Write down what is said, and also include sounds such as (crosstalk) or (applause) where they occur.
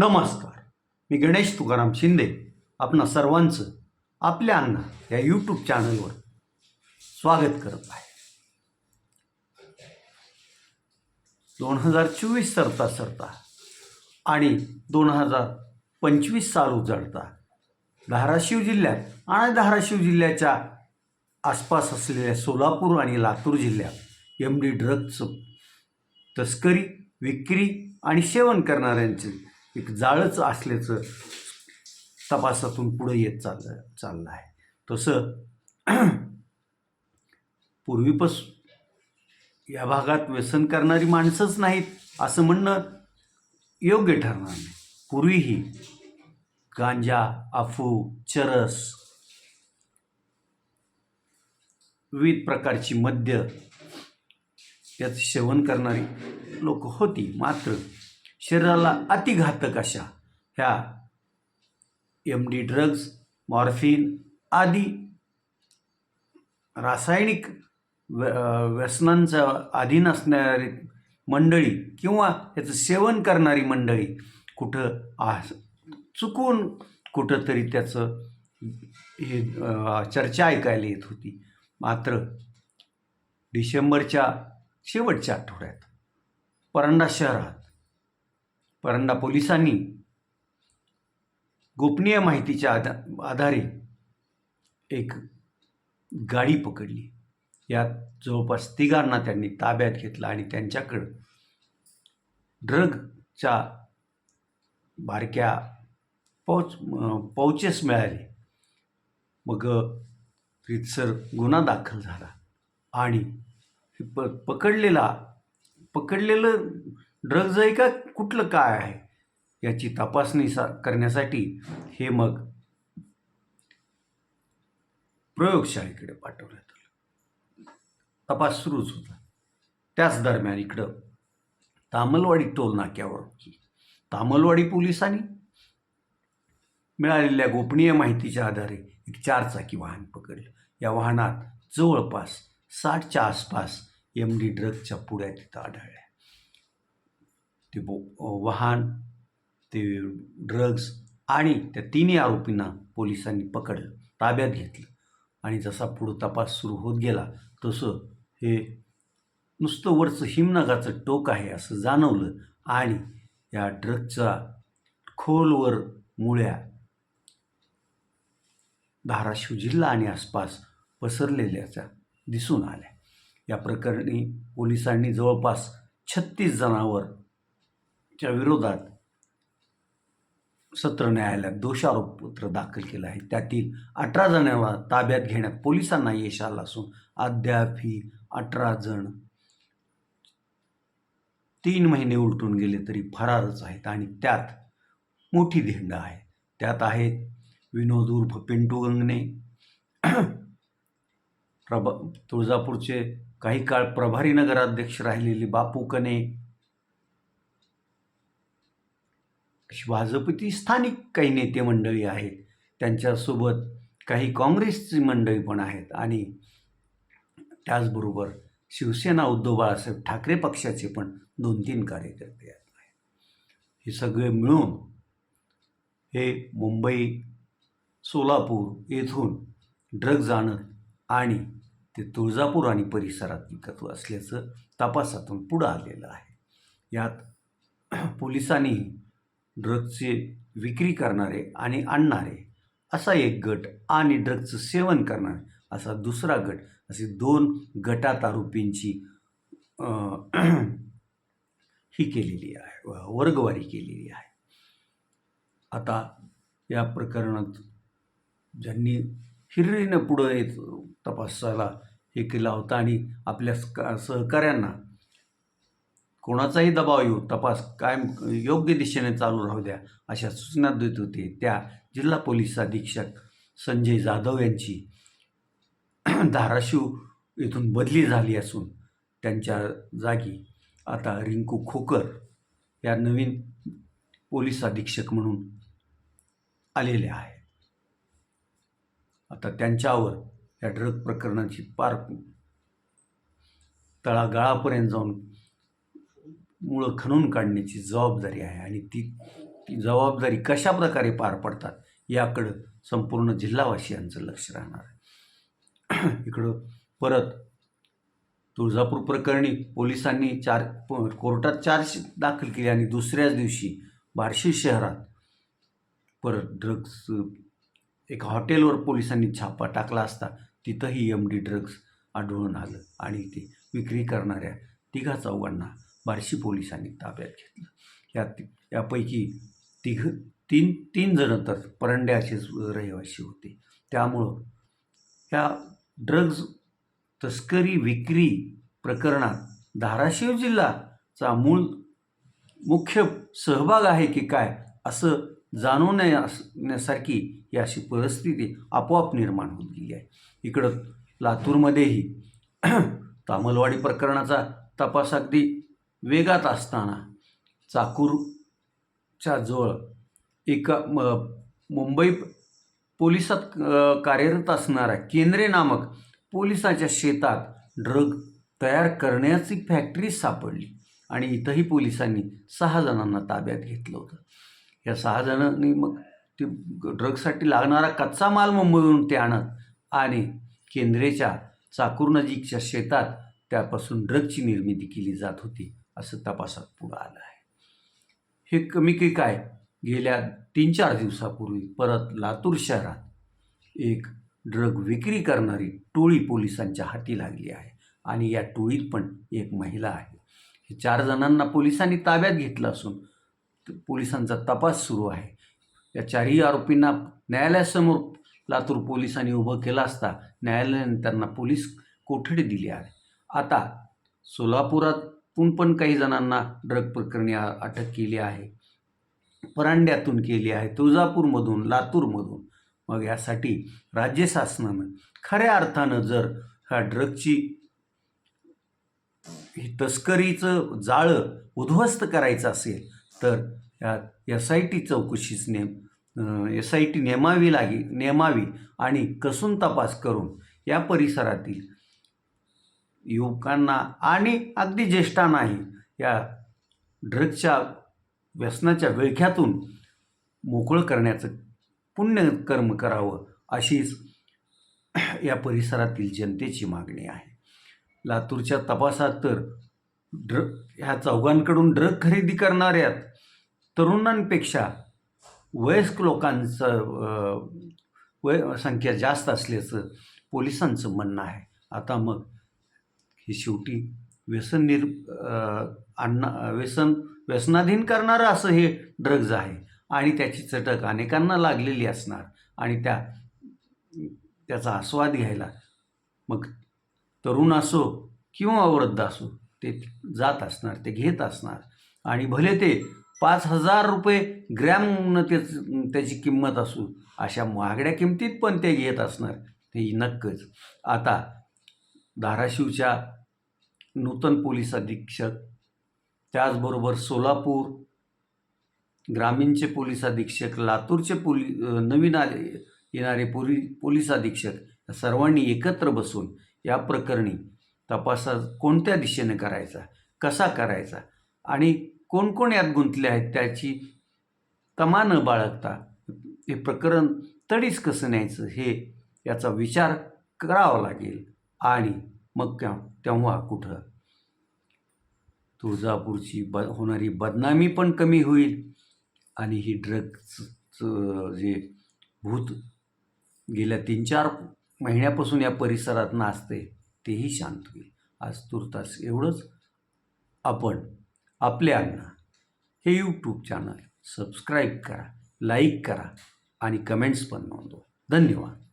नमस्कार. मी गणेश तुकाराम शिंदे. आपणा सर्वांचं आपल्या अण्णा या यूट्यूब चॅनलवर स्वागत करत आहे. दोन हजार चोवीस सरता सरता आणि दोन हजार पंचवीस साल उजाडता धाराशिव जिल्ह्यात आणि धाराशिव जिल्ह्याच्या आसपास असलेल्या सोलापूर आणि लातूर जिल्ह्यात एम डी ड्रग्जचं तस्करी विक्री आणि सेवन करणाऱ्यांचे एक जाळंच असल्याचं तपासातून पुढे येत चाललं चाललं आहे. तसं (clears throat) पूर्वीपास या भागात व्यसन करणारी माणसंच नाहीत असं म्हणणं योग्य ठरणार नाही. पूर्वीही गांजा अफू चरस विविध प्रकारची मद्य याचं सेवन करणारी लोक होती मात्र शरीराला अतिघातक अशा ह्या एम डी ड्रग्ज मॉर्फिन आदी रासायनिक व्य व्यसनांचा अधीन असणारी मंडळी किंवा याचं सेवन करणारी मंडळी कुठं आ चुकून कुठंतरी त्याचं हे चर्चा ऐकायला येत होती. मात्र डिसेंबरच्या शेवटच्या आठवड्यात परंडा शहरात परंडा पोलिसांनी गोपनीय माहितीच्या आधा आधारे एक गाडी पकडली. यात जवळपास तिघांना त्यांनी ताब्यात घेतलं आणि त्यांच्याकडं ड्रगच्या बारक्या पौच पौचेस मिळाले. मग रितसर गुन्हा दाखल झाला आणि प पकडलेला पकडलेलं ड्रग्ज आहे का कुठलं काय आहे? याची तपासणी सा करण्यासाठी हे मग प्रयोगशाळेकडे पाठवण्यात आलं. तपास सुरूच होता. त्याच दरम्यान इकडं तामलवाडी टोल नाक्यावर तामलवाडी पोलिसांनी मिळालेल्या गोपनीय माहितीच्या आधारे एक चारचाकी वाहन पकडलं. या वाहनात जवळपास साठच्या आसपास एम डी ड्रगच्या पुड्या तिथं आढळल्या. ते बो वाहन ते ड्रग्ज आणि त्या तिन्ही आरोपींना पोलिसांनी पकडलं ताब्यात घेतलं. आणि जसा पुढं तपास सुरू होत गेला तसं हे नुसतं वरचं हिमनगाचं टोक आहे असं जाणवलं आणि या ड्रगचा खोलवर मुळ्या धाराशिव जिल्हा आणि आसपास पसरलेल्याचा दिसून आल्या. या प्रकरणी पोलिसांनी जवळपास छत्तीस च्या विरोधात सत्र न्यायालयात दोषारोपपत्र दाखल केलं आहे. त्यातील अठरा जणांना ताब्यात घेण्यात पोलिसांना यश आलं असून अद्याप ही अठरा जण तीन महिने उलटून गेले तरी फरारच आहेत आणि त्यात मोठी धिंड आहे. त्यात आहेत विनोद उर्फ पिंटू गंगणे प्रभा तुळजापूरचे काही काळ प्रभारी नगराध्यक्ष राहिलेले बापू कने अशी भाजपची स्थानिक काही नेते मंडळी आहेत. त्यांच्यासोबत काही काँग्रेसची मंडळी पण आहेत आणि त्याचबरोबर शिवसेना उद्धव बाळासाहेब ठाकरे पक्षाचे पण दोन तीन कार्यकर्ते आहेत. हे सगळे मिळून हे मुंबई सोलापूर येथून ड्रग जाणं आणि ते तुळजापूर आणि परिसरात विकत असल्याचं तपासातून पुढं आलेलं आहे. यात पोलिसांनी ड्रग्जचे विक्री करणारे आणि आणणारे असा एक गट आणि ड्रग्जचं सेवन करणारे असा दुसरा गट असे दोन गटात आरोपींची ही केलेली आहे वर्गवारी केलेली आहे. आता या प्रकरणात ज्यांनी हिरिरीनं पुढं येत तपासाला हे केला होता आणि आपल्या सक- सहकाऱ्यांना कोणाचाही दबाव येऊ तपास कायम योग्य दिशेने चालू राहू द्या अशा सूचना देत होते. त्या जिल्हा पोलीस अधीक्षक संजय जाधव यांची. धाराशिव येथून बदली झाली असून त्यांच्या जागी आता रिंकू खोकर या नवीन पोलीस अधीक्षक म्हणून आलेल्या आहेत. आता त्यांच्यावर या ड्रग प्रकरणाची पार तळागाळापर्यंत जाऊन मुळं खणून काढण्याची जबाबदारी आहे आणि ती ती जबाबदारी कशा प्रकारे पार पडतात याकडं संपूर्ण जिल्हावासियांचं लक्ष राहणार आहे. इकडं परत तुळजापूर प्रकरणी पोलिसांनी चार कोर्टात चार्जशीट दाखल केली आणि दुसऱ्याच दिवशी बार्शी शहरात परत ड्रग्स एका हॉटेलवर पोलिसांनी छापा टाकला असता तिथंही एम डी ड्रग्स आढळून आलं आणि ते विक्री करणाऱ्या तिघा चौघांना बार्शी पोलिसांनी ताब्यात घेतलं. या यापैकी तिघ तीन तीन जणं तर परंड्याचेच रहिवासी होते. त्यामुळं ह्या ड्रग्ज तस्करी विक्री प्रकरणात धाराशिव जिल्हाचा मूळ मुख्य सहभाग आहे की काय असं जाणवण्यासारखी ही अशी परिस्थिती आपोआप निर्माण होत गेली आहे. इकडं लातूरमध्येही (clears throat) तामलवाडी प्रकरणाचा तपास अगदी वेगात असताना चाकूरच्या जवळ एका म मुंबई पोलिसात कार्यरत असणाऱ्या केंद्रे नामक पोलिसाच्या शेतात ड्रग तयार करण्याची फॅक्टरी सापडली आणि इथंही पोलिसांनी सहा जणांना ताब्यात घेतलं होतं. या सहा जणांनी मग ते ड्रगसाठी लागणारा कच्चा माल मुंबईहून ते आणत आणि केंद्रेच्या चाकूर नजीकच्या शेतात त्यापासून ड्रगची निर्मिती केली जात होती. असं तपासात पुढं आलं आहे. हे कमी की काय? गेल्या तीन चार दिवसापूर्वी परत लातूर शहरात एक ड्रग विक्री करणारी टोळी पोलिसांच्या हाती लागली आहे आणि या टोळीत पण एक महिला आहे. हे चार जणांना पोलिसांनी ताब्यात घेतलं असून पोलिसांचा तपास सुरू आहे. या चारही आरोपींना न्यायालयासमोर लातूर पोलिसांनी उभं केलं असता न्यायालयाने त्यांना पोलीस कोठडी दिली आहे. आता सोलापुरात तून पण काही जणांना ड्रग प्रकरणी अटक केली आहे. परांड्यातून केली आहे तुळजापूरमधून लातूरमधून. मग यासाठी राज्य शासनानं खऱ्या अर्थानं जर ह्या ड्रगची तस्करीचं जाळं उद्ध्वस्त करायचं असेल तर या एस आय टी चौकशीच नेम एस आय टी नेमावी लागे नेमावी आणि कसून तपास करून या परिसरातील युवकांना आणि अगदी ज्येष्ठांनाही या ड्रगच्या व्यसनाच्या विळख्यातून मोकळं करण्याचं पुण्यकर्म करावं अशीच या परिसरातील जनतेची मागणी आहे. लातूरच्या तपासात तर ड्र ह्या चौघांकडून ड्रग खरेदी करणाऱ्या तरुणांपेक्षा वयस्क लोकांचं वय संख्या जास्त असल्याचं पोलिसांचं म्हणणं आहे. आता मग हे शेवटी व्यसन निर् आणणं व्यसन व्यसनाधीन करणारं असं हे ड्रग्ज आहे. आणि त्याची चटक अनेकांना लागलेली असणार. आणि त्या त्याचा आस्वाद घ्यायला मग तरुण असो किंवा वृद्ध असो ते जात असणार ते घेत असणार. आणि भले ते पाच हजार रुपये ग्रॅमनं त्याच त्याची किंमत असू अशा महागड्या किमतीत पण ते घेत असणार हे नक्कच. आता धाराशिवच्या नूतन पोलीस अधीक्षक त्याचबरोबर सोलापूर ग्रामीणचे पोलीस अधीक्षक लातूरचे पोली नवीन आले येणारे पोली पोलीस अधीक्षक सर्वांनी एकत्र बसून या प्रकरणी तपासा कोणत्या दिशेने करायचा कसा करायचा आणि कोण कोण यात गुंतले आहेत त्याची तमा न बाळगता हे प्रकरण तडीच कसं न्यायचं हे याचा विचार करावा लागेल आणि मग त्या तेव्हा कुठं? तुळजापूरची ब होणारी बदनामी पण कमी होईल. आणि ही ड्रग्जचं जे भूत गेल्या तीन चार महिन्यापासून या परिसरात नाचते तेही शांत होईल. आज तुर्तास एवढंच. आपण आपल्या अण्णा हे यूट्यूब चॅनल सबस्क्राईब करा लाईक करा आणि कमेंट्स पण नोंदवा. धन्यवाद.